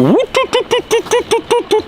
Uh, tu, tu, tu,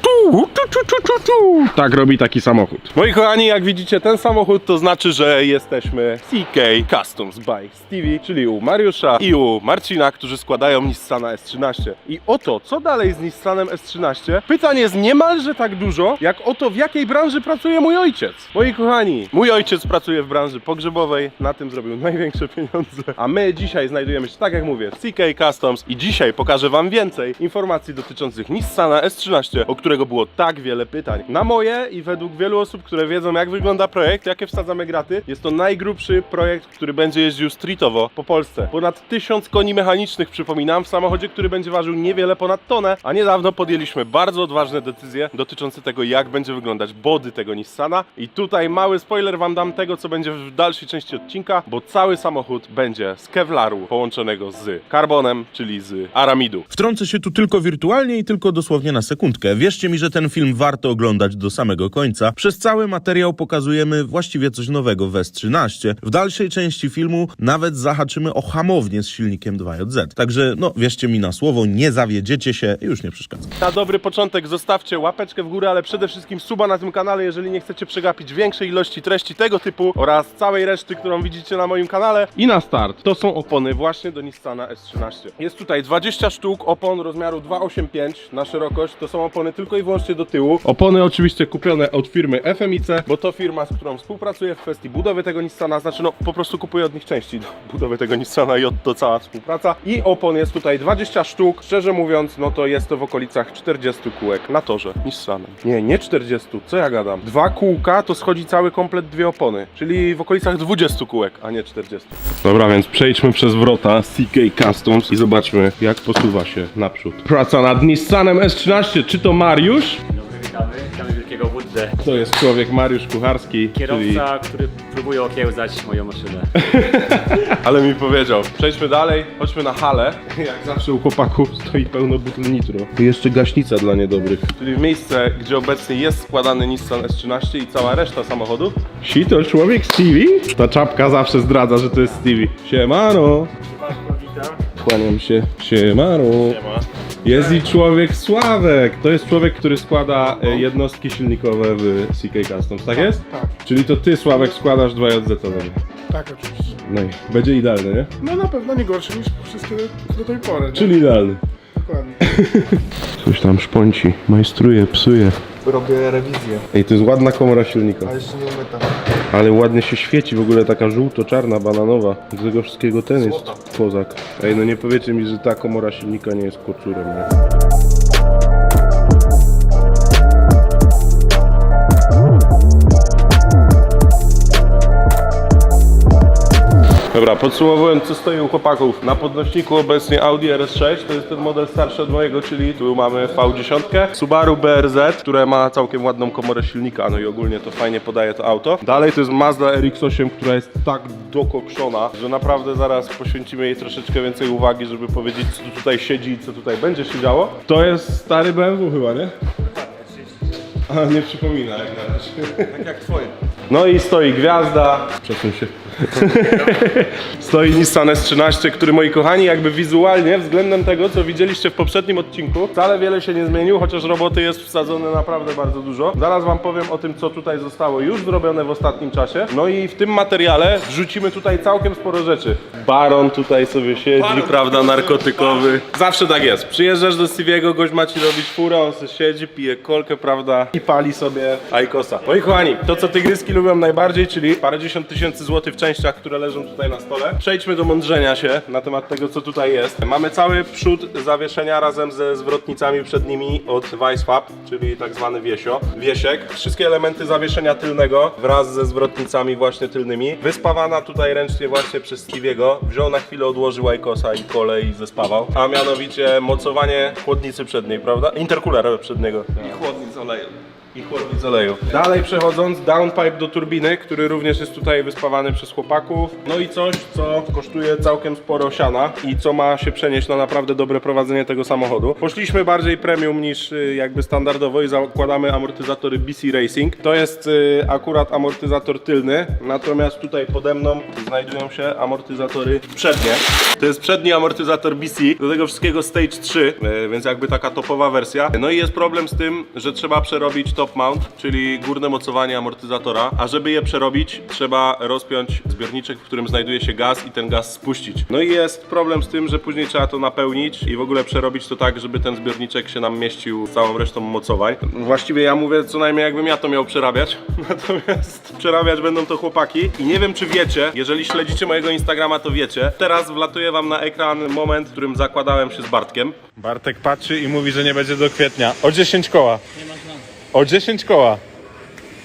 Tak robi taki samochód. Moi kochani, jak widzicie ten samochód, to znaczy, że jesteśmy CK Customs by Stevie, czyli u Mariusza i u Marcina, którzy składają Nissana S13. I oto, co dalej z Nissanem S13? Pytań jest niemalże tak dużo, jak o to, w jakiej branży pracuje mój ojciec. Moi kochani, mój ojciec pracuje w branży pogrzebowej, na tym zrobił największe pieniądze. A my dzisiaj znajdujemy się, tak jak mówię, w CK Customs i dzisiaj pokażę Wam więcej informacji dotyczących Nissana S13, o którego było tak wiele pytań. Na moje i według wielu osób, które wiedzą jak wygląda projekt, jakie wsadzamy graty, jest to najgrubszy projekt, który będzie jeździł streetowo po Polsce. Ponad tysiąc koni mechanicznych, przypominam, w samochodzie, który będzie ważył niewiele ponad tonę, a niedawno podjęliśmy bardzo odważne decyzje dotyczące tego, jak będzie wyglądać body tego Nissana. I tutaj mały spoiler Wam dam tego, co będzie w dalszej części odcinka, bo cały samochód będzie z kevlaru połączonego z karbonem, czyli z aramidu. Wtrącę się tu tylko wirtualnie i tylko dosłownie na sekundkę. Wierzcie mi, że ten film warto oglądać do samego końca. Przez cały materiał pokazujemy właściwie coś nowego w S13. W dalszej części filmu nawet zahaczymy o hamownię z silnikiem 2JZ. Także no, wierzcie mi na słowo, nie zawiedziecie się, już nie przeszkadzam. Na dobry początek zostawcie łapeczkę w górę, ale przede wszystkim suba na tym kanale, jeżeli nie chcecie przegapić większej ilości treści tego typu oraz całej reszty, którą widzicie na moim kanale. I na start, to są opony właśnie do Nissana S13. Jest tutaj 20 sztuk opon rozmiaru 285 na szerokość, to są opony tylko i wyłącznie do tyłu. Opony oczywiście kupione od firmy FMIC, bo to firma, z którą współpracuję w kwestii budowy tego Nissana, znaczy no po prostu kupuję od nich części do budowy tego Nissana i od to cała współpraca. I opon jest tutaj 20 sztuk, szczerze mówiąc, no to jest to w okolicach 40 kółek na torze Nissanem. Nie, nie 40, co ja gadam? Dwa kółka to schodzi cały komplet dwie opony, czyli w okolicach 20 kółek, a nie 40. Dobra, więc przejdźmy przez wrota CK Customs i zobaczmy jak posuwa się naprzód. Praca nad Nissanem S13, czy to Mariusz? Dobry, witamy. Witamy Wielkiego Buddę. To jest człowiek Mariusz Kucharski. Kierowca, który próbuje okiełzać moją maszynę. Ale mi powiedział. Przejdźmy dalej, chodźmy na halę. Jak zawsze u chłopaków stoi pełno butel nitro. I jeszcze gaśnica dla niedobrych. Czyli w miejsce, gdzie obecnie jest składany Nissan S13 i cała reszta samochodów. Si to człowiek Stevie? Ta czapka zawsze zdradza, że to jest Stevie. Siemano! Kłaniam się. Siemano! Jest i człowiek Sławek. To jest człowiek, który składa e, jednostki silnikowe w CK Customs, tak jest? Tak. Czyli to ty, Sławek, składasz 2JZ-owe. Tak, oczywiście. No i będzie idealny, nie? No na pewno nie gorszy niż wszystkie do tej pory. nie? Czyli idealny. Dokładnie. Coś tam szponci, majstruje, psuje. Robię rewizję, Ej, to jest ładna komora silnika. a jeszcze nie umyta. Ale ładnie się świeci w ogóle, taka żółto-czarna, bananowa. Z tego wszystkiego ten jest kozak. Ej, no nie powiecie mi, że ta komora silnika nie jest kocurem, nie? Dobra, podsumowując co stoi u chłopaków. Na podnośniku obecnie Audi RS6, to jest ten model starszy od mojego, czyli tu mamy V10. Subaru BRZ, które ma całkiem ładną komorę silnika, no i ogólnie to fajnie podaje to auto. Dalej to jest Mazda RX-8, która jest tak dokokszona, że naprawdę zaraz poświęcimy jej troszeczkę więcej uwagi, żeby powiedzieć co tu tutaj siedzi i co tutaj będzie siedziało. To jest stary BMW chyba, nie? A, nie przypomina jak na razie. Tak jak twoje. No i stoi gwiazda. Przesuń się. stoi Nissan S13, który moi kochani, jakby wizualnie względem tego, co widzieliście w poprzednim odcinku, wcale wiele się nie zmienił, chociaż roboty jest wsadzone naprawdę bardzo dużo. Zaraz wam powiem o tym, co tutaj zostało już zrobione w ostatnim czasie. No i w tym materiale wrzucimy tutaj całkiem sporo rzeczy. Baron tutaj sobie siedzi, prawda, narkotykowy. Zawsze tak jest. Przyjeżdżasz do Stevie'ego, gość ma ci robić furę, on sobie siedzi, pije kolkę, prawda, i pali sobie Aikosa. Moi kochani, to co tygryski lubią najbardziej, czyli parędziesiąt tysięcy złotych w częściach, które leżą tutaj na stole. Przejdźmy do mądrzenia się na temat tego, co tutaj jest. Mamy cały przód zawieszenia razem ze zwrotnicami przednimi od Weissfab, czyli tak zwany wiesio, wiesiek. Wszystkie elementy zawieszenia tylnego wraz ze zwrotnicami właśnie tylnymi. Wyspawana tutaj ręcznie właśnie przez Stevie'ego. Wziął na chwilę, odłożył Aikosa i kole i zespawał. A mianowicie mocowanie chłodnicy przedniej, prawda? Interkulera przedniego. chłodnic oleju. I chłodnic oleju. Dalej przechodząc, downpipe do turbiny, który również jest tutaj wyspawany przez chłopaków. No i coś, co kosztuje całkiem sporo siana i co ma się przenieść na naprawdę dobre prowadzenie tego samochodu. Poszliśmy bardziej premium niż y, jakby standardowo i zakładamy amortyzatory BC Racing. To jest y, akurat amortyzator tylny, natomiast tutaj pode mną znajdują się amortyzatory przednie. To jest przedni amortyzator BC, do tego wszystkiego Stage 3, y, więc jakby taka topowa wersja. No i jest problem z tym, że trzeba przerobić top mount, czyli górne mocowanie amortyzatora, a żeby je przerobić, trzeba rozpiąć zbiorniczek, w którym znajduje się gaz i ten gaz spuścić. No i jest problem z tym, że później trzeba to napełnić i w ogóle przerobić to tak, żeby ten zbiorniczek się nam mieścił z całą resztą mocowań. Właściwie ja mówię co najmniej jakbym ja to miał przerabiać, natomiast przerabiać będą to chłopaki i nie wiem czy wiecie, jeżeli śledzicie mojego Instagrama to wiecie, teraz wlatuje wam na ekran moment, w którym zakładałem się z Bartkiem. Bartek patrzy i mówi, że nie będzie do kwietnia. O 10 koła. O 10 koła.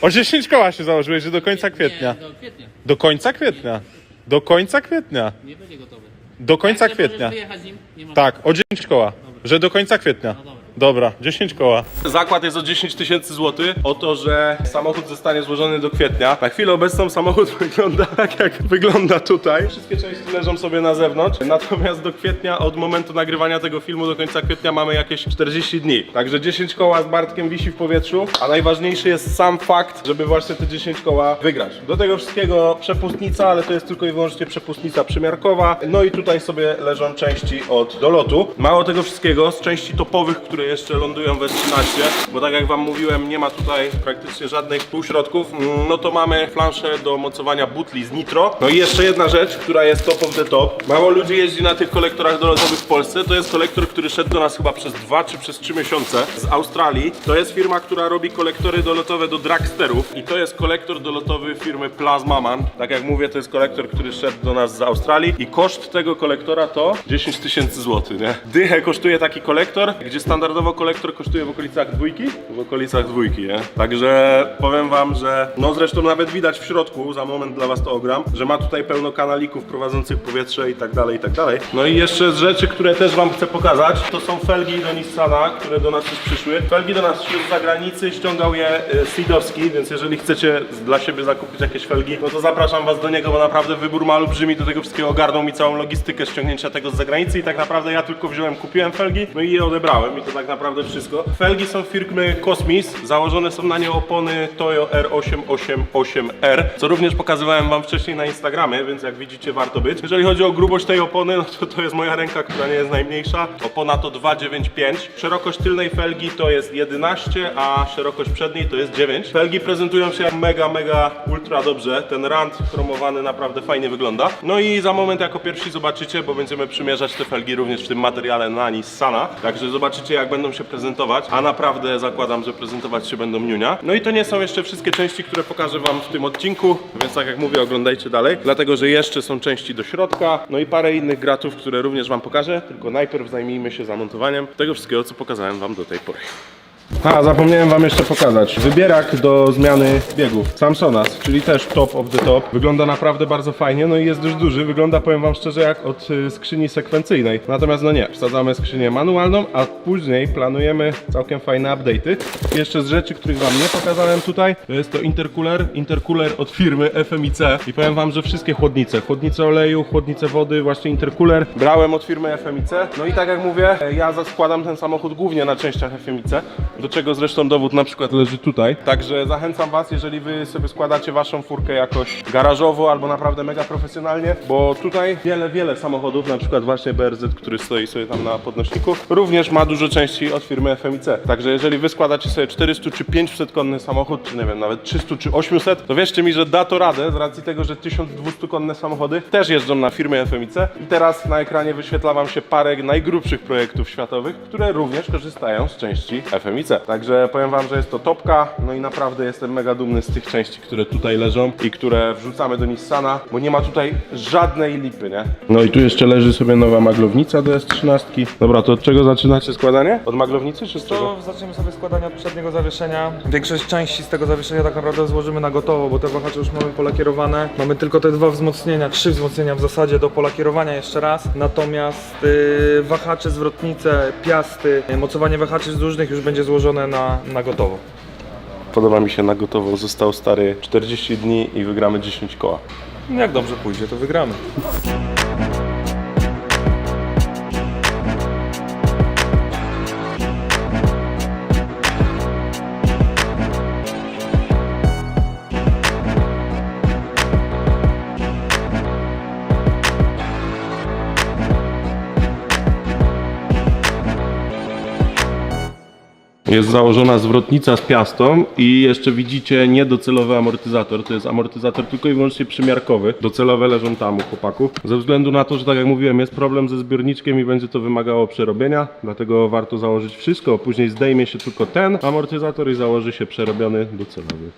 O 10 koła się założyłeś, że do końca kwietnia. Nie, do kwietnia. Do końca kwietnia. Do końca kwietnia. Nie będzie gotowy. Do końca Jak nie możesz kwietnia. nim, nie ma Tak, o 10 koła. Że do końca kwietnia. dobra. Dobra, 10 koła. Zakład jest o 10 tysięcy złotych o to, że samochód zostanie złożony do kwietnia. Na chwilę obecną samochód wygląda tak, jak wygląda tutaj. Wszystkie części leżą sobie na zewnątrz, natomiast do kwietnia, od momentu nagrywania tego filmu do końca kwietnia mamy jakieś 40 dni. Także 10 koła z Bartkiem wisi w powietrzu, a najważniejszy jest sam fakt, żeby właśnie te 10 koła wygrać. Do tego wszystkiego przepustnica, ale to jest tylko i wyłącznie przepustnica przymiarkowa. No i tutaj sobie leżą części od dolotu. Mało tego wszystkiego, z części topowych, które jeszcze lądują w S13, bo tak jak wam mówiłem, nie ma tutaj praktycznie żadnych półśrodków, no to mamy flanszę do mocowania butli z nitro. No i jeszcze jedna rzecz, która jest top of the top. Mało ludzi jeździ na tych kolektorach dolotowych w Polsce. To jest kolektor, który szedł do nas chyba przez dwa czy przez trzy miesiące z Australii. To jest firma, która robi kolektory dolotowe do dragsterów i to jest kolektor dolotowy firmy Plasmaman. Tak jak mówię, to jest kolektor, który szedł do nas z Australii i koszt tego kolektora to 10 tysięcy złotych, nie? Dychę kosztuje taki kolektor, gdzie standardowo kolektor kosztuje w okolicach dwójki, w okolicach dwójki, nie? Także powiem wam, że no zresztą nawet widać w środku, za moment dla was to ogram, że ma tutaj pełno kanalików prowadzących powietrze i tak dalej, i tak dalej. No i jeszcze z rzeczy, które też wam chcę pokazać, to są felgi do Nissana, które do nas też przyszły. Felgi do nas szły z zagranicy, ściągał je y, Sidowski, więc jeżeli chcecie dla siebie zakupić jakieś felgi, no to zapraszam was do niego, bo naprawdę wybór ma olbrzymi, do tego wszystkiego ogarnął mi całą logistykę ściągnięcia tego z zagranicy i tak naprawdę ja tylko wziąłem, kupiłem felgi, no i je odebrałem i to tak naprawdę wszystko. Felgi są firmy Cosmis, założone są na nie opony Toyo R888R, co również pokazywałem wam wcześniej na Instagramie, więc jak widzicie warto być. Jeżeli chodzi o grubość tej opony, no to to jest moja ręka, która nie jest najmniejsza. Opona to 295. Szerokość tylnej felgi to jest 11, a szerokość przedniej to jest 9. Felgi prezentują się mega, mega ultra dobrze. Ten rand chromowany naprawdę fajnie wygląda. No i za moment jako pierwsi zobaczycie, bo będziemy przymierzać te felgi również w tym materiale na Nissana. Także zobaczycie jak będą się prezentować, a naprawdę zakładam, że prezentować się będą niunia. No i to nie są jeszcze wszystkie części, które pokażę wam w tym odcinku, więc tak jak mówię, oglądajcie dalej, dlatego że jeszcze są części do środka, no i parę innych gratów, które również wam pokażę, tylko najpierw zajmijmy się zamontowaniem tego wszystkiego, co pokazałem wam do tej pory. A, zapomniałem wam jeszcze pokazać. Wybierak do zmiany biegów. Samsonas, czyli też top of the top. Wygląda naprawdę bardzo fajnie, no i jest dość duży. Wygląda, powiem wam szczerze, jak od y, skrzyni sekwencyjnej. Natomiast no nie, wsadzamy skrzynię manualną, a później planujemy całkiem fajne update'y. Jeszcze z rzeczy, których wam nie pokazałem tutaj, to jest to intercooler. Intercooler od firmy FMIC. I powiem wam, że wszystkie chłodnice, chłodnice oleju, chłodnice wody, właśnie intercooler brałem od firmy FMIC. No i tak jak mówię, e, ja składam ten samochód głównie na częściach FMIC, do czego zresztą dowód na przykład leży tutaj. Także zachęcam was, jeżeli wy sobie składacie waszą furkę jakoś garażowo albo naprawdę mega profesjonalnie, bo tutaj wiele, wiele samochodów, na przykład właśnie BRZ, który stoi sobie tam na podnośniku, również ma dużo części od firmy FMIC. Także jeżeli wy składacie sobie 400 czy 500 konny samochód, czy nie wiem, nawet 300 czy 800, to wierzcie mi, że da to radę z racji tego, że 1200 konne samochody też jeżdżą na firmę FMIC i teraz na ekranie wyświetla wam się parę najgrubszych projektów światowych, które również korzystają z części FMIC. Także powiem wam, że jest to topka, no i naprawdę jestem mega dumny z tych części, które tutaj leżą i które wrzucamy do Nissana, bo nie ma tutaj żadnej lipy, nie? No i tu jeszcze leży sobie nowa maglownica do S13. Dobra, to od czego zaczynacie składanie? Od maglownicy czy z czego? To zaczniemy sobie składanie od przedniego zawieszenia. Większość części z tego zawieszenia tak naprawdę złożymy na gotowo, bo te wahacze już mamy polakierowane. Mamy tylko te dwa wzmocnienia, trzy wzmocnienia w zasadzie do polakierowania jeszcze raz. Natomiast yy, wahacze, zwrotnice, piasty, yy, mocowanie wahaczy zdłużnych już będzie złożone na, na gotowo. Podoba mi się na gotowo. Został stary 40 dni i wygramy 10 koła. Jak dobrze pójdzie, to wygramy. Jest założona zwrotnica z piastą i jeszcze widzicie niedocelowy amortyzator. To jest amortyzator tylko i wyłącznie przymiarkowy. Docelowe leżą tam u chłopaków. Ze względu na to, że tak jak mówiłem, jest problem ze zbiorniczkiem i będzie to wymagało przerobienia, dlatego warto założyć wszystko. Później zdejmie się tylko ten amortyzator i założy się przerobiony docelowy.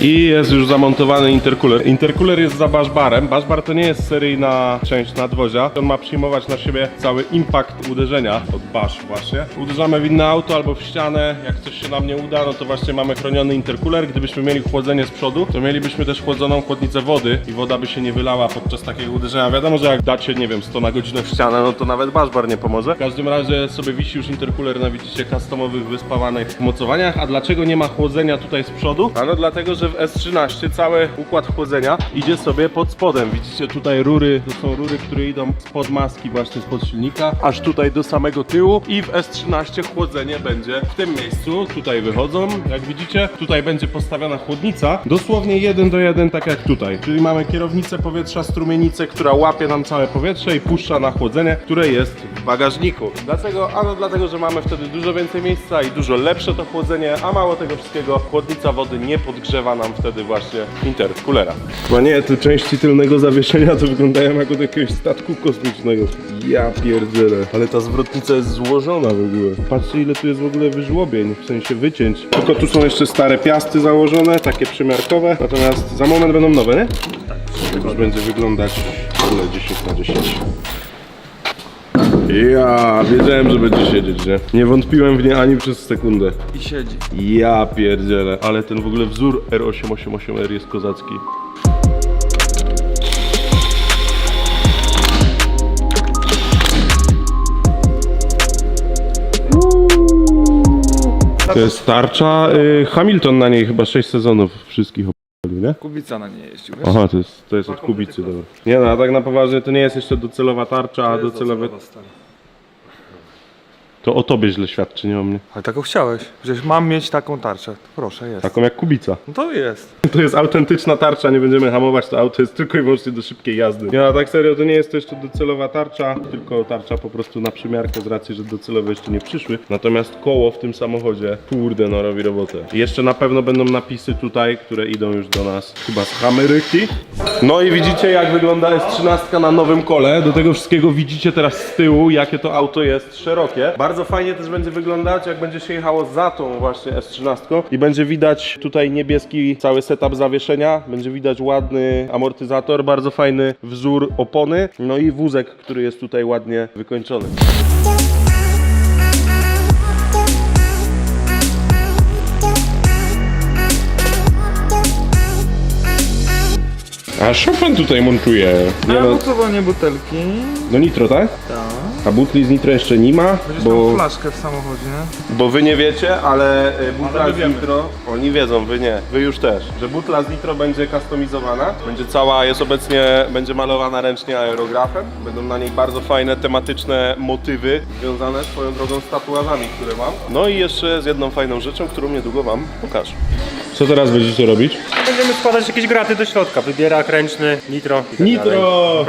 I jest już zamontowany intercooler. Intercooler jest za baszbarem. Baszbar to nie jest seryjna część nadwozia. On ma przyjmować na siebie cały impact uderzenia od basz właśnie. Uderzamy w inne auto albo w ścianę. Jak coś się nam nie uda, no to właśnie mamy chroniony intercooler. Gdybyśmy mieli chłodzenie z przodu, to mielibyśmy też chłodzoną chłodnicę wody i woda by się nie wylała podczas takiego uderzenia. Wiadomo, że jak dacie, nie wiem, 100 na godzinę w ścianę, no to nawet baszbar nie pomoże. W każdym razie sobie wisi już intercooler na widzicie customowych, wyspawanych mocowaniach. A dlaczego nie ma chłodzenia tutaj z przodu? Ano dlatego, że w S13 cały układ chłodzenia idzie sobie pod spodem. Widzicie tutaj rury, to są rury, które idą spod maski właśnie spod silnika, aż tutaj do samego tyłu i w S13 chłodzenie będzie w tym miejscu. Tutaj wychodzą, jak widzicie. Tutaj będzie postawiona chłodnica, dosłownie jeden do jeden, tak jak tutaj. Czyli mamy kierownicę powietrza, strumienicę, która łapie nam całe powietrze i puszcza na chłodzenie, które jest w bagażniku. Dlaczego? Ano dlatego, że mamy wtedy dużo więcej miejsca i dużo lepsze to chłodzenie, a mało tego wszystkiego, chłodnica wody nie podgrzewa nam wtedy właśnie intercoolera. Chyba nie, te części tylnego zawieszenia to wyglądają jak od jakiegoś statku kosmicznego. Ja pierdzielę. Ale ta zwrotnica jest złożona w ogóle. Patrzcie ile tu jest w ogóle wyżłobień, w sensie wycięć. Tylko tu są jeszcze stare piasty założone, takie przymiarkowe. Natomiast za moment będą nowe, nie? Tak. Już będzie wyglądać w ogóle 10 na 10. Ja wiedziałem, że będzie siedzieć, nie? Nie wątpiłem w nie ani przez sekundę. I siedzi. Ja pierdzielę, ale ten w ogóle wzór R888R jest kozacki. To jest tarcza. Y, Hamilton na niej chyba 6 sezonów wszystkich opalił, nie? Kubica na nie jeździł, wiesz? Aha, to jest, to jest od Kubicy, dobra. Nie no, a tak na poważnie to nie jest jeszcze docelowa tarcza, a docelowy... To o tobie źle świadczy, nie o mnie. Ale taką chciałeś. Przecież mam mieć taką tarczę. Proszę, jest. Taką jak Kubica. No to jest. To jest autentyczna tarcza, nie będziemy hamować, to auto jest tylko i wyłącznie do szybkiej jazdy. Nie, a tak serio, to nie jest to jeszcze docelowa tarcza, tylko tarcza po prostu na przymiarkę z racji, że docelowe jeszcze nie przyszły. Natomiast koło w tym samochodzie, kurde, no robi robotę. I jeszcze na pewno będą napisy tutaj, które idą już do nas chyba z Ameryki. No i widzicie jak wygląda S13 na nowym kole. Do tego wszystkiego widzicie teraz z tyłu, jakie to auto jest szerokie. Bardzo fajnie też będzie wyglądać, jak będzie się jechało za tą właśnie S13 i będzie widać tutaj niebieski cały setup zawieszenia, będzie widać ładny amortyzator, bardzo fajny wzór opony, no i wózek, który jest tutaj ładnie wykończony. A Chopin tutaj montuje. Nie A no, butelki. no nitro, tak? Tak. A butli z nitro jeszcze nie ma, Będziesz bo... miał flaszkę w samochodzie? Bo wy nie wiecie, ale y, butla Ale my z wiemy. nitro, oni wiedzą, wy nie, wy już też, że butla z nitro będzie kustomizowana, będzie cała, jest obecnie, będzie malowana ręcznie aerografem, będą na niej bardzo fajne tematyczne motywy związane swoją drogą z tatuażami, które mam. No i jeszcze z jedną fajną rzeczą, którą niedługo wam pokażę. Co teraz będziecie robić? Będziemy składać jakieś graty do środka. Wybierak ręczny, nitro. i tak dalej. Nitro!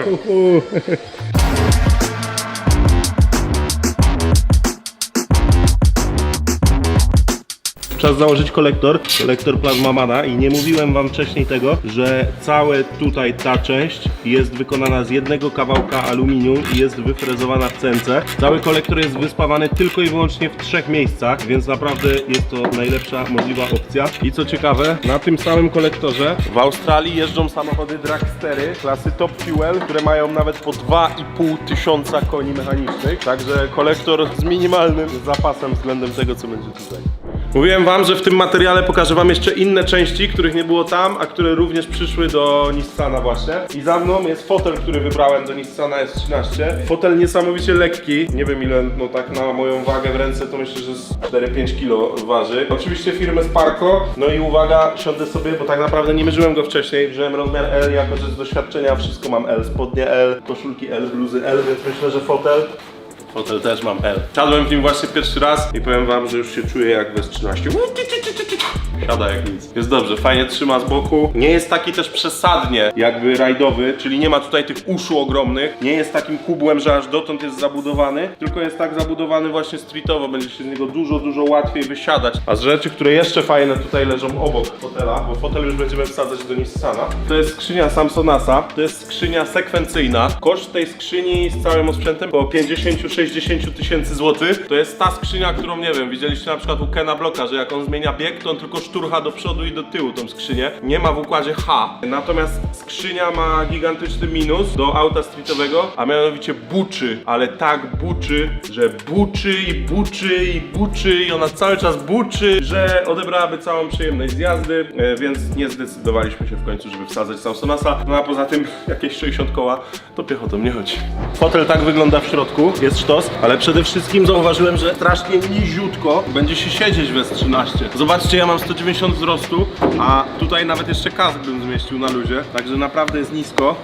Czas założyć kolektor, kolektor plazmamana i nie mówiłem wam wcześniej tego, że całe tutaj ta część jest wykonana z jednego kawałka aluminium i jest wyfrezowana w CNC. Cały kolektor jest wyspawany tylko i wyłącznie w trzech miejscach, więc naprawdę jest to najlepsza możliwa opcja. I co ciekawe, na tym samym kolektorze w Australii jeżdżą samochody dragstery klasy Top Fuel, które mają nawet po 2,5 tysiąca koni mechanicznych, także kolektor z minimalnym zapasem względem tego, co będzie tutaj. Mówiłem wam, że w tym materiale pokażę wam jeszcze inne części, których nie było tam, a które również przyszły do Nissana właśnie. I za mną jest fotel, który wybrałem do Nissana S13. Fotel niesamowicie lekki, nie wiem ile, no tak na moją wagę w ręce to myślę, że z 4-5 kilo waży. Oczywiście firmę Sparko, no i uwaga, siądę sobie, bo tak naprawdę nie mierzyłem go wcześniej, wziąłem rozmiar L, jako że z doświadczenia wszystko mam L, spodnie L, koszulki L, bluzy L, więc myślę, że fotel Hotel też mam L. Siadłem w nim właśnie pierwszy raz i powiem wam, że już się czuję jak bez 13. Siada jak nic. Jest dobrze, fajnie trzyma z boku. Nie jest taki też przesadnie jakby rajdowy, czyli nie ma tutaj tych uszu ogromnych. Nie jest takim kubłem, że aż dotąd jest zabudowany, tylko jest tak zabudowany właśnie streetowo. Będzie się z niego dużo, dużo łatwiej wysiadać. A z rzeczy, które jeszcze fajne tutaj leżą obok fotela, bo fotel już będziemy wsadzać do Nissana. To jest skrzynia Samsonasa, to jest skrzynia sekwencyjna. Koszt tej skrzyni z całym osprzętem było 56 60 tysięcy złotych. To jest ta skrzynia, którą nie wiem, widzieliście na przykład u Kena Bloka, że jak on zmienia bieg, to on tylko szturcha do przodu i do tyłu tą skrzynię. Nie ma w układzie H. Natomiast skrzynia ma gigantyczny minus do auta streetowego, a mianowicie buczy, ale tak buczy, że buczy i buczy i buczy i ona cały czas buczy, że odebrałaby całą przyjemność z jazdy, e, więc nie zdecydowaliśmy się w końcu, żeby wsadzać Samsonasa. No a poza tym jakieś 60 koła, to piechotą nie chodzi. Fotel tak wygląda w środku. Jest ale przede wszystkim zauważyłem, że strasznie niziutko będzie się siedzieć w S13. Zobaczcie, ja mam 190 wzrostu, a tutaj nawet jeszcze kask bym zmieścił na luzie, także naprawdę jest nisko.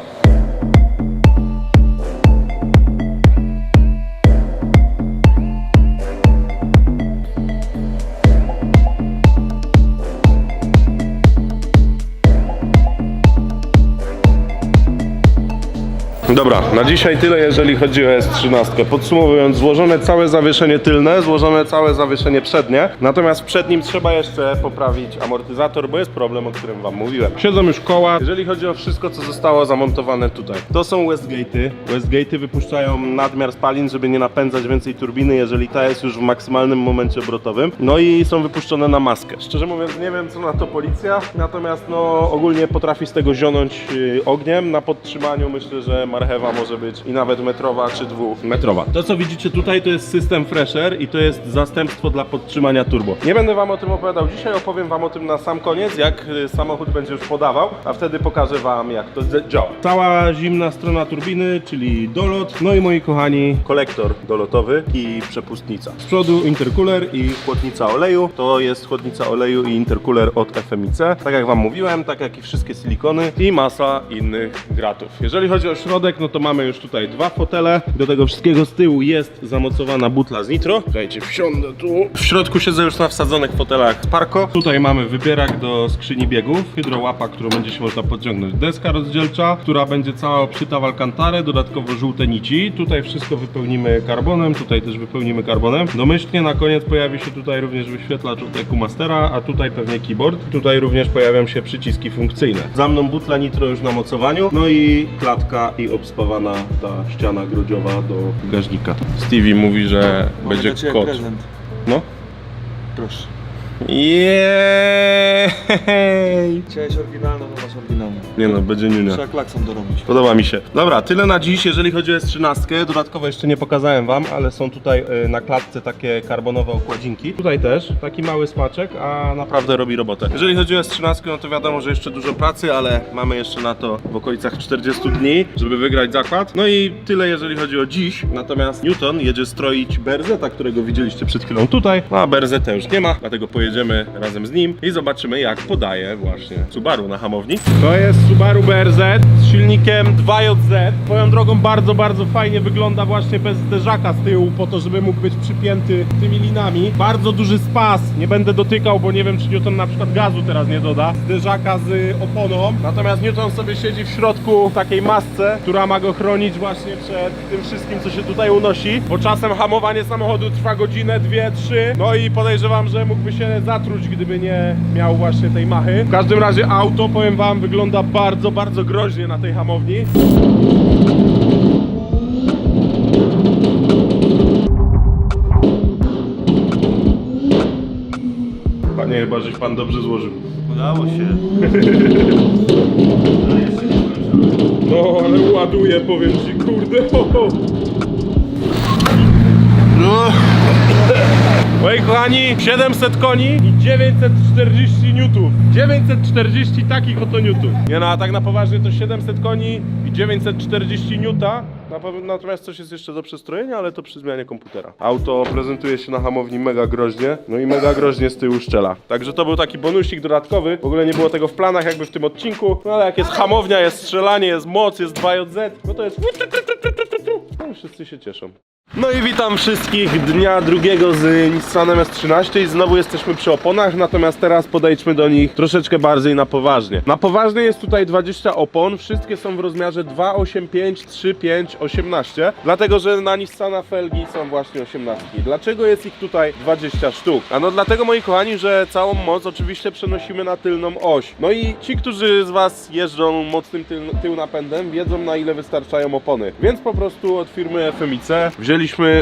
Dobra, na dzisiaj tyle, jeżeli chodzi o S13. Podsumowując, złożone całe zawieszenie tylne, złożone całe zawieszenie przednie. Natomiast w przednim trzeba jeszcze poprawić amortyzator, bo jest problem, o którym Wam mówiłem. Siedzą już koła. Jeżeli chodzi o wszystko, co zostało zamontowane tutaj, to są Westgate'y. Westgate'y wypuszczają nadmiar spalin, żeby nie napędzać więcej turbiny, jeżeli ta jest już w maksymalnym momencie obrotowym. No i są wypuszczone na maskę. Szczerze mówiąc, nie wiem, co na to policja, natomiast no ogólnie potrafi z tego zionąć yy, ogniem. Na podtrzymaniu myślę, że marchewa może być i nawet metrowa czy dwumetrowa. To co widzicie tutaj to jest system Fresher i to jest zastępstwo dla podtrzymania turbo. Nie będę wam o tym opowiadał dzisiaj, opowiem wam o tym na sam koniec, jak y, samochód będzie już podawał, a wtedy pokażę wam jak to działa. Cała zimna strona turbiny, czyli dolot, no i moi kochani kolektor dolotowy i przepustnica. Z przodu intercooler i chłodnica oleju, to jest chłodnica oleju i intercooler od FMIC. Tak jak wam mówiłem, tak jak i wszystkie silikony i masa innych gratów. Jeżeli chodzi o środek, no to mamy już tutaj dwa fotele. Do tego wszystkiego z tyłu jest zamocowana butla z nitro. Słuchajcie, wsiądę tu. W środku siedzę już na wsadzonych fotelach Sparko. Tutaj mamy wybierak do skrzyni biegów, hydrołapa, którą będzie się można podciągnąć. Deska rozdzielcza, która będzie cała obszyta w alkantarę, dodatkowo żółte nici. Tutaj wszystko wypełnimy karbonem, tutaj też wypełnimy karbonem. Domyślnie na koniec pojawi się tutaj również wyświetlacz od EQ-Mastera, a tutaj pewnie keyboard. Tutaj również pojawią się przyciski funkcyjne. Za mną butla nitro już na mocowaniu, no i klatka i obspawana ta ściana grodziowa do bagażnika. Stevie mówi, że będzie kot. No. Proszę. Jej! Chciałeś oryginalną, no masz oryginalną. Nie no, będzie niunia. Trzeba klaksą dorobić. Podoba mi się. Dobra, tyle na dziś, jeżeli chodzi o S13. Dodatkowo jeszcze nie pokazałem wam, ale są tutaj y, na klatce takie karbonowe okładzinki. Tutaj też taki mały smaczek, a naprawdę robi robotę. Jeżeli chodzi o S13, no to wiadomo, że jeszcze dużo pracy, ale mamy jeszcze na to w okolicach 40 dni, żeby wygrać zakład. No i tyle, jeżeli chodzi o dziś. Natomiast Newton jedzie stroić Berzeta, którego widzieliście przed chwilą tutaj, no a Berzeta już nie ma, dlatego pojedziemy razem z nim i zobaczymy, jak podaje właśnie Subaru na hamowni. To jest Subaru BRZ z silnikiem 2JZ. Swoją drogą bardzo, bardzo fajnie wygląda właśnie bez zderzaka z tyłu, po to, żeby mógł być przypięty tymi linami. Bardzo duży spas, nie będę dotykał, bo nie wiem, czy Newton na przykład gazu teraz nie doda. Zderzaka z oponą. Natomiast Newton sobie siedzi w środku w takiej masce, która ma go chronić właśnie przed tym wszystkim, co się tutaj unosi. Bo czasem hamowanie samochodu trwa godzinę, dwie, trzy. No i podejrzewam, że mógłby się zatruć, gdyby nie miał właśnie tej machy. W każdym razie auto, powiem wam, wygląda bardzo, bardzo groźnie na tej hamowni. Panie, chyba żeś pan dobrze złożył. Udało się. No, ale ładuje, powiem ci, kurde. No. Moi kochani, kochani, 700 koni i 940 newtów. 940 takich oto newtów. Nie no, a tak na poważnie to 700 koni i 940 newta. Na pewno- Natomiast coś jest jeszcze do przestrojenia, ale to przy zmianie komputera. Auto prezentuje się na hamowni mega groźnie, no i mega groźnie z tyłu szczela. Także to był taki bonusik dodatkowy. W ogóle nie było tego w planach jakby w tym odcinku, no ale jak jest hamownia, jest strzelanie, jest moc, jest 2JZ, no to jest... No, wszyscy się cieszą. No i witam wszystkich dnia drugiego z Nissanem S13 i znowu jesteśmy przy oponach, natomiast teraz podejdźmy do nich troszeczkę bardziej na poważnie. Na poważnie jest tutaj 20 opon, wszystkie są w rozmiarze 285, 35, 18, dlatego że na Nissana felgi są właśnie 18. Dlaczego jest ich tutaj 20 sztuk? A no dlatego moi kochani, że całą moc oczywiście przenosimy na tylną oś. No i ci, którzy z Was jeżdżą mocnym tył, tył napędem, wiedzą na ile wystarczają opony. Więc po prostu od firmy FMIC wzięliśmy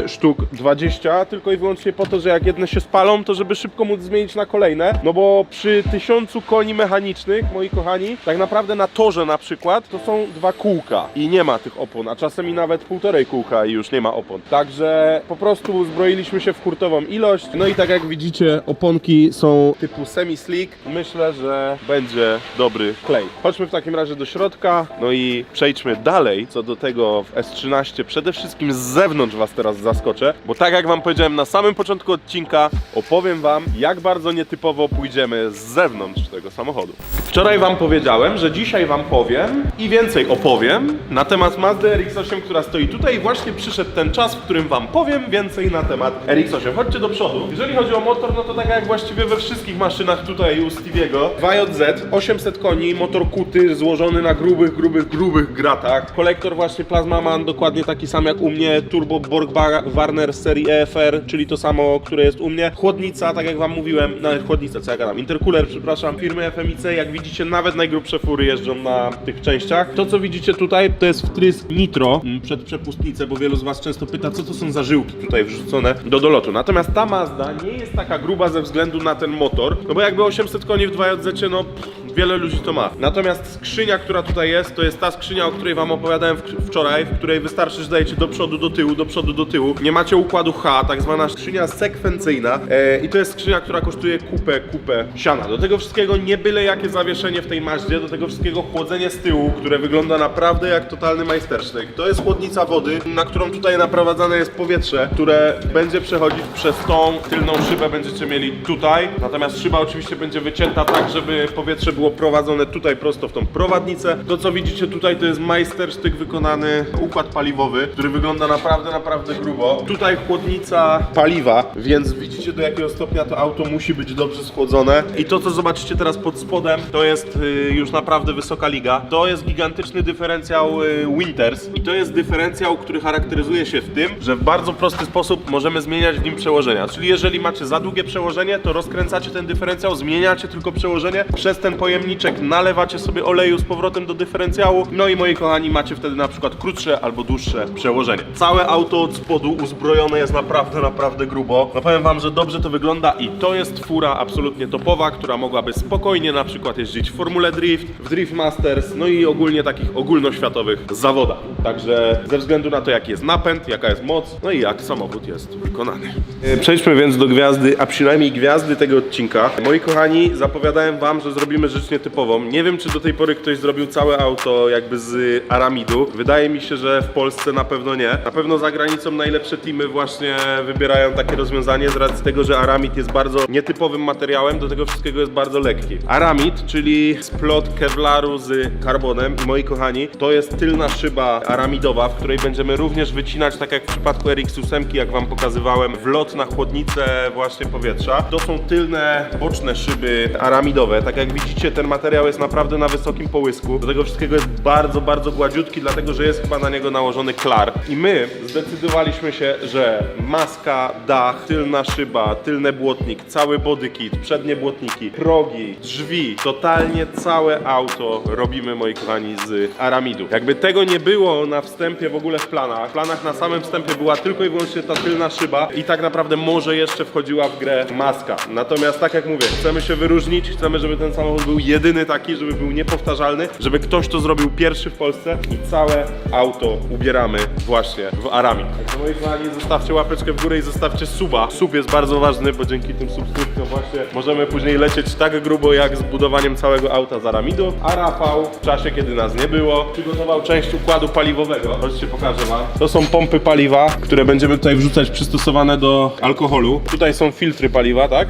sztuk 20, tylko i wyłącznie po to, że jak jedne się spalą, to żeby szybko móc zmienić na kolejne. No bo przy tysiącu koni mechanicznych, moi kochani, tak naprawdę na torze na przykład, to są dwa kółka i nie ma tych opon, a czasem i nawet półtorej kółka i już nie ma opon. Także po prostu uzbroiliśmy się w hurtową ilość. No i tak jak widzicie, oponki są typu semi-slick. Myślę, że będzie dobry klej. Chodźmy w takim razie do środka, no i przejdźmy dalej. Co do tego w S13, przede wszystkim z zewnątrz Was teraz zaskoczę, bo tak jak Wam powiedziałem na samym początku odcinka, opowiem Wam, jak bardzo nietypowo pójdziemy z zewnątrz tego samochodu. Wczoraj Wam powiedziałem, że dzisiaj Wam powiem i więcej opowiem na temat Mazdy RX-8, która stoi tutaj właśnie przyszedł ten czas, w którym Wam powiem więcej na temat RX-8. Chodźcie do przodu. Jeżeli chodzi o motor, no to tak jak właściwie we wszystkich maszynach tutaj u Stevie'ego, 2JZ, 800 koni, motor kuty złożony na grubych, grubych, grubych gratach. Kolektor właśnie Plasmaman, dokładnie taki sam jak u mnie, Turbo Borg Warner z serii EFR, czyli to samo, które jest u mnie. Chłodnica, tak jak Wam mówiłem, nawet chłodnica, co ja gadam, intercooler, przepraszam, firmy FMIC, jak widzicie, nawet najgrubsze fury jeżdżą na tych częściach. To, co widzicie tutaj, to jest wtrysk nitro mm, przed przepustnicę, bo wielu z Was często pyta, co to są za żyłki tutaj wrzucone do dolotu. Natomiast ta Mazda nie jest taka gruba ze względu na ten motor, no bo jakby 800 koni w 2JZ, no pff, wiele ludzi to ma. Natomiast skrzynia, która tutaj jest, to jest ta skrzynia, o której Wam opowiadałem wczoraj, w której wystarczy, że dajecie do przodu, do tyłu, do przodu, do tyłu. Nie macie układu H, tak zwana skrzynia sekwencyjna e, i to jest skrzynia, która kosztuje kupę, kupę siana. Do tego wszystkiego nie byle jakie zawieszenie w tej maździe, do tego wszystkiego chłodzenie z tyłu, które wygląda naprawdę jak totalny majstersztyk. To jest chłodnica wody, na którą tutaj naprowadzane jest powietrze, które będzie przechodzić przez tą tylną szybę, będziecie mieli tutaj. Natomiast szyba oczywiście będzie wycięta tak, żeby powietrze było prowadzone tutaj prosto w tą prowadnicę. To co widzicie tutaj to jest majstersztyk wykonany układ paliwowy, który wygląda naprawdę, naprawdę grubo. Tutaj chłodnica paliwa, więc widzicie do jakiego stopnia to auto musi być dobrze schłodzone. I to co zobaczycie teraz pod spodem to jest y, już naprawdę wysoka liga. To jest gigantyczny dyferencjał y, Winters i to jest dyferencjał, który charakteryzuje się w tym, że w bardzo prosty sposób możemy zmieniać w nim przełożenia. Czyli jeżeli macie za długie przełożenie, to rozkręcacie ten dyferencjał, zmieniacie tylko przełożenie, przez ten pojemniczek nalewacie sobie oleju z powrotem do dyferencjału, no i moi kochani macie wtedy na przykład krótsze albo dłuższe przełożenie. Całe auto od spodu uzbrojone jest naprawdę, naprawdę grubo. No powiem wam, że dobrze to wygląda i to jest fura absolutnie topowa, która mogłaby spokojnie na przykład jeździć w Formule Drift, w Drift Masters, no i ogólnie takich ogólnoświatowych zawodach. Także ze względu na to, jaki jest napęd, jaka jest moc, no i jak samochód jest wykonany. E, Przejdźmy więc do gwiazdy, a przynajmniej gwiazdy tego odcinka. Moi kochani, zapowiadałem wam, że zrobimy rzecz nietypową. Nie wiem, czy do tej pory ktoś zrobił całe auto jakby z aramidu. Wydaje mi się, że w Polsce na pewno nie. Na pewno za granicą najlepsze teamy właśnie wybierają takie rozwiązanie z racji tego, że aramid jest bardzo nietypowym materiałem, do tego wszystkiego jest bardzo lekki. Aramid, czyli splot kevlaru z karbonem i moi kochani, to jest tylna szyba aramidowa, w której będziemy również wycinać, tak jak w przypadku RX-8, jak wam pokazywałem, wlot na chłodnicę właśnie powietrza. To są tylne, boczne szyby aramidowe. Tak jak widzicie, ten materiał jest naprawdę na wysokim połysku. Do tego wszystkiego jest bardzo, bardzo gładziutki, dlatego że jest chyba na niego nałożony klar. I my zdecydowaliśmy się, że maska, dach, tylna szyba, tylny błotnik, cały body kit, przednie błotniki, progi, drzwi, totalnie całe auto robimy, moi kochani, z aramidu. Jakby tego nie było na wstępie w ogóle w planach, w planach na samym wstępie była tylko i wyłącznie ta tylna szyba i tak naprawdę może jeszcze wchodziła w grę maska. Natomiast tak jak mówię, chcemy się wyróżnić, chcemy, żeby ten samochód był był jedyny taki, żeby był niepowtarzalny, żeby ktoś to zrobił pierwszy w Polsce i całe auto ubieramy właśnie w Aramik. Także moi kochani, zostawcie łapeczkę w górę i zostawcie suba. Sub jest bardzo ważny, bo dzięki tym subskrypcjom właśnie możemy później lecieć tak grubo jak z budowaniem całego auta z Aramidu. A Rafał w czasie, kiedy nas nie było, przygotował część układu paliwowego. Chodźcie, pokażę wam. To są pompy paliwa, które będziemy tutaj wrzucać przystosowane do alkoholu. Tutaj są filtry paliwa, tak?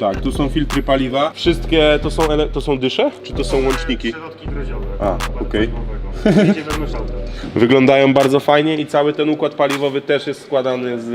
Tak, tu są filtry paliwa. Wszystkie to są, ele- to są dysze? Czy to są łączniki? Środki droziowe. A, okej. Auta. Wyglądają bardzo fajnie i cały ten układ paliwowy też jest składany z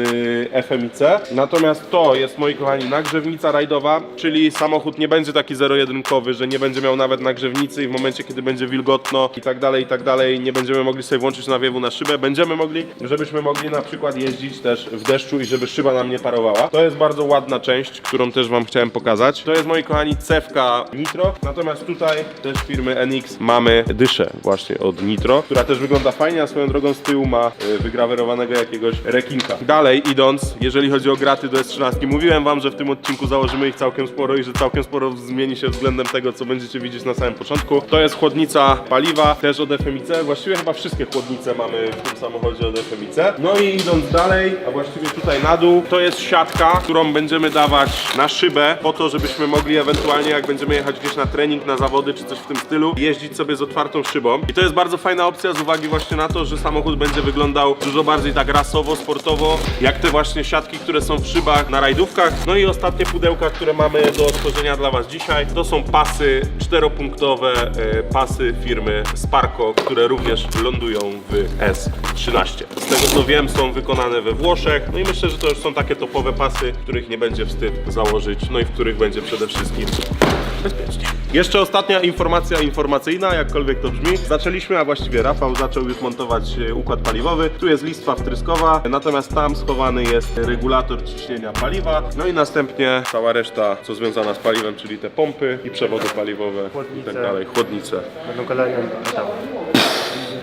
y, FMIC. Natomiast to jest, moi kochani, nagrzewnica rajdowa, czyli samochód nie będzie taki zero-jedynkowy, że nie będzie miał nawet nagrzewnicy i w momencie, kiedy będzie wilgotno i tak dalej, i tak dalej, nie będziemy mogli sobie włączyć nawiewu na szybę. Będziemy mogli, żebyśmy mogli na przykład jeździć też w deszczu i żeby szyba nam nie parowała. To jest bardzo ładna część, którą też Wam chciałem pokazać. To jest, moi kochani, cewka Nitro, natomiast tutaj też firmy NX mamy dyszę właśnie od Nitro, która też wygląda fajnie, a swoją drogą z tyłu ma y, wygrawerowanego jakiegoś rekinka. Dalej idąc, jeżeli chodzi o graty do S13, mówiłem Wam, że w tym odcinku założymy ich całkiem sporo i że całkiem sporo zmieni się względem tego, co będziecie widzieć na samym początku. To jest chłodnica paliwa, też od FMIC, właściwie chyba wszystkie chłodnice mamy w tym samochodzie od FMIC. No i idąc dalej, a właściwie tutaj na dół, to jest siatka, którą będziemy dawać na szybę, po to, żebyśmy mogli ewentualnie, jak będziemy jechać gdzieś na trening, na zawody czy coś w tym stylu, jeździć sobie z otwartą szybą. I to jest bardzo fajna opcja z uwagi właśnie na to, że samochód będzie wyglądał dużo bardziej tak rasowo, sportowo, jak te właśnie siatki, które są w szybach na rajdówkach. No i ostatnie pudełka, które mamy do otworzenia dla Was dzisiaj, to są pasy czteropunktowe, e, pasy firmy Sparco, które również lądują w S13. Z tego co wiem, są wykonane we Włoszech, no i myślę, że to już są takie topowe pasy, których nie będzie wstyd założyć, no i w których będzie przede wszystkim bezpiecznie. Jeszcze ostatnia informacja informacyjna, jakkolwiek to brzmi. Zaczęliśmy, a właściwie Rafał zaczął już montować e, układ paliwowy. Tu jest listwa wtryskowa, natomiast tam schowany jest regulator ciśnienia paliwa. No i następnie cała reszta, co związana z paliwem, czyli te pompy i przewody paliwowe i Chłodnice. tak dalej, chłodnice. Będą kolejne etapy.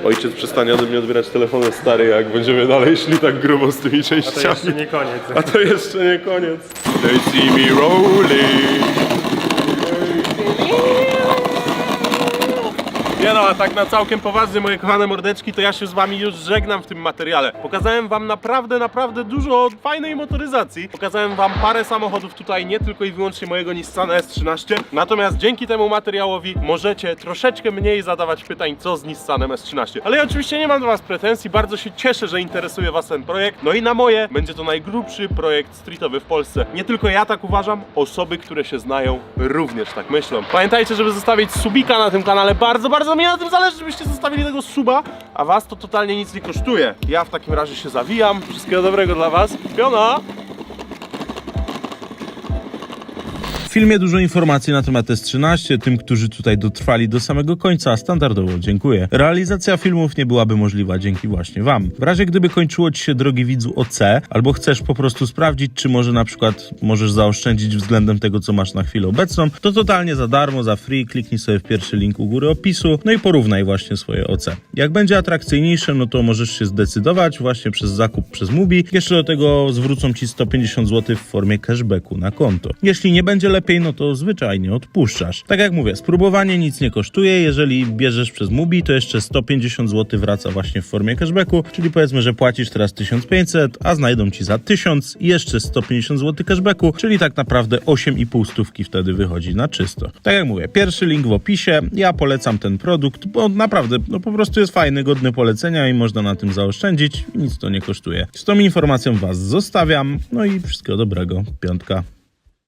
Ojciec przestanie ode mnie odbierać telefony stary, jak będziemy dalej szli tak grubo z tymi To jeszcze częściami. nie koniec. A to jeszcze nie koniec. They see me rolling. Nie no, a tak na całkiem poważnie, moje kochane mordeczki, to ja się z wami już żegnam w tym materiale. Pokazałem wam naprawdę, naprawdę dużo fajnej motoryzacji. Pokazałem wam parę samochodów tutaj, nie tylko i wyłącznie mojego Nissana S13. Natomiast dzięki temu materiałowi możecie troszeczkę mniej zadawać pytań, co z Nissanem S13. Ale ja oczywiście nie mam do was pretensji, bardzo się cieszę, że interesuje was ten projekt. No i na moje będzie to najgrubszy projekt streetowy w Polsce. Nie tylko ja tak uważam, osoby, które się znają również tak myślą. Pamiętajcie, żeby zostawić subika na tym kanale. Bardzo, bardzo mi na tym zależy, żebyście zostawili tego suba, a was to totalnie nic nie kosztuje. Ja w takim razie się zawijam. Wszystkiego dobrego dla was. Piona! W filmie dużo informacji na temat S13. Tym, którzy tutaj dotrwali do samego końca, standardowo dziękuję. Realizacja filmów nie byłaby możliwa dzięki właśnie Wam. W razie gdyby kończyło Ci się, drogi widzu, OC, albo chcesz po prostu sprawdzić, czy może na przykład możesz zaoszczędzić względem tego, co masz na chwilę obecną, to totalnie za darmo, za free, kliknij sobie w pierwszy link u góry opisu, no i porównaj właśnie swoje OC. Jak będzie atrakcyjniejsze, no to możesz się zdecydować właśnie przez zakup przez Mubi. Jeszcze do tego zwrócą Ci 150 zł w formie cashbacku na konto. Jeśli nie będzie lepiej, no to zwyczajnie odpuszczasz. Tak jak mówię, spróbowanie nic nie kosztuje. Jeżeli bierzesz przez Mubi, to jeszcze 150 zł wraca właśnie w formie cashbacku, czyli powiedzmy, że płacisz teraz 1500, a znajdą ci za 1000 i jeszcze 150 zł cashbacku, czyli tak naprawdę 8,5 stówki wtedy wychodzi na czysto. Tak jak mówię, pierwszy link w opisie. Ja polecam ten produkt, bo naprawdę no po prostu jest fajny, godny polecenia i można na tym zaoszczędzić nic to nie kosztuje. Z tą informacją was zostawiam. No i wszystkiego dobrego. Piątka.